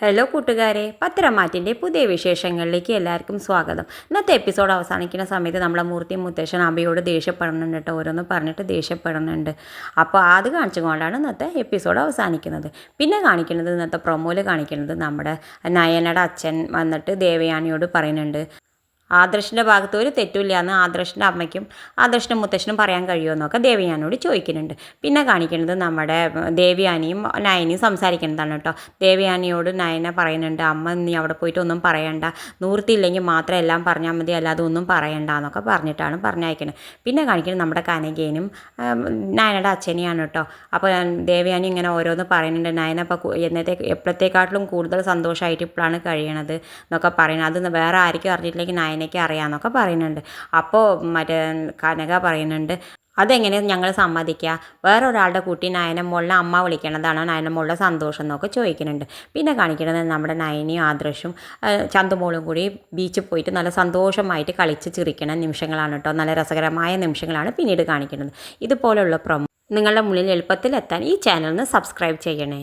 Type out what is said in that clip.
Hello കൂട്ടുകാരെ. പത്രമാറ്റിന്റെ പുതിയ വിശേഷങ്ങളിലേക്ക് എല്ലാവർക്കും സ്വാഗതം. ഇന്നത്തെ എപ്പിസോഡ് അവസാനിക്കുന്ന സമയത്ത് നമ്മളെ മൂർത്തി മുത്തശ്ശൻ അബിയോട് ദേഷ്യപ്പെടുന്നുണ്ട് കേട്ടോ. ഓരോന്ന് പറഞ്ഞിട്ട് ദേഷ്യപ്പെടുന്നുണ്ട്. അപ്പോൾ അത് കാണിച്ചുകൊണ്ടാണ് ഇന്നത്തെ എപ്പിസോഡ് അവസാനിക്കുന്നത്. പിന്നെ കാണിക്കുന്നത് ഇന്നത്തെ പ്രൊമോയിൽ കാണിക്കുന്നത് നമ്മുടെ നയനയുടെ അച്ഛൻ വന്നിട്ട് ദേവയാനിയോട് പറയുന്നുണ്ട്. ആദർശിന്റെ ഭാഗത്ത് ഒരു തെറ്റുമില്ല എന്ന് ആദർശിന്റെ അമ്മയ്ക്കും ആദർശിന്റെ മുത്തശ്ശനും പറയാൻ കഴിയുമെന്നൊക്കെ ദേവിയാനോട് ചോദിക്കുന്നുണ്ട്. പിന്നെ കാണിക്കുന്നത് നമ്മുടെ ദേവയാനിയും നയനിയും സംസാരിക്കുന്നതാണ് കേട്ടോ. ദേവിയാനിയോട് നയന പറയുന്നുണ്ട് അമ്മ നീ അവിടെ പോയിട്ട് ഒന്നും പറയണ്ട. നൂർത്തിയില്ലെങ്കിൽ മാത്രം എല്ലാം പറഞ്ഞാൽ മതി അല്ലാതെ ഒന്നും പറയണ്ട എന്നൊക്കെ പറഞ്ഞിട്ടാണ് പറഞ്ഞയക്കുന്നത്. പിന്നെ കാണിക്കുന്നത് നമ്മുടെ കനകേനും നയനയുടെ അച്ഛനെയാണ് കേട്ടോ. അപ്പോൾ ദേവിയാനി ഇങ്ങനെ ഓരോന്ന് പറയുന്നുണ്ട്. നയന ഇപ്പോൾ എന്നത്തെ എപ്പോഴത്തേക്കാട്ടിലും കൂടുതൽ സന്തോഷമായിട്ട് ഇപ്പോഴാണ് കഴിയണത് എന്നൊക്കെ പറയുന്നത്. അത് വേറെ ആർക്കും അറിഞ്ഞിട്ടില്ലെങ്കിൽ നയനയ്ക്ക് അറിയാമെന്നൊക്കെ പറയുന്നുണ്ട്. അപ്പോൾ മറ്റേ കനക പറയുന്നുണ്ട് അതെങ്ങനെ ഞങ്ങൾ സമ്മതിക്കുക വേറെ ഒരാളുടെ കുട്ടി നയന മോളിനെ അമ്മ വിളിക്കണതാണോ നയന മോളുടെ സന്തോഷം എന്നൊക്കെ ചോദിക്കുന്നുണ്ട്. പിന്നെ കാണിക്കുന്നത് നമ്മുടെ നയനിയും ആദർശും ചന്തുമോളും കൂടി ബീച്ചിൽ പോയിട്ട് നല്ല സന്തോഷമായിട്ട് കളിച്ച് ചിരിക്കണ നിമിഷങ്ങളാണ് കേട്ടോ. നല്ല രസകരമായ നിമിഷങ്ങളാണ് പിന്നീട് കാണിക്കുന്നത്. ഇതുപോലുള്ള പ്രൊമോ നിങ്ങളുടെ മുന്നിൽ എളുപ്പത്തിൽ എത്താൻ ഈ ചാനലിന് സബ്സ്ക്രൈബ് ചെയ്യണേ.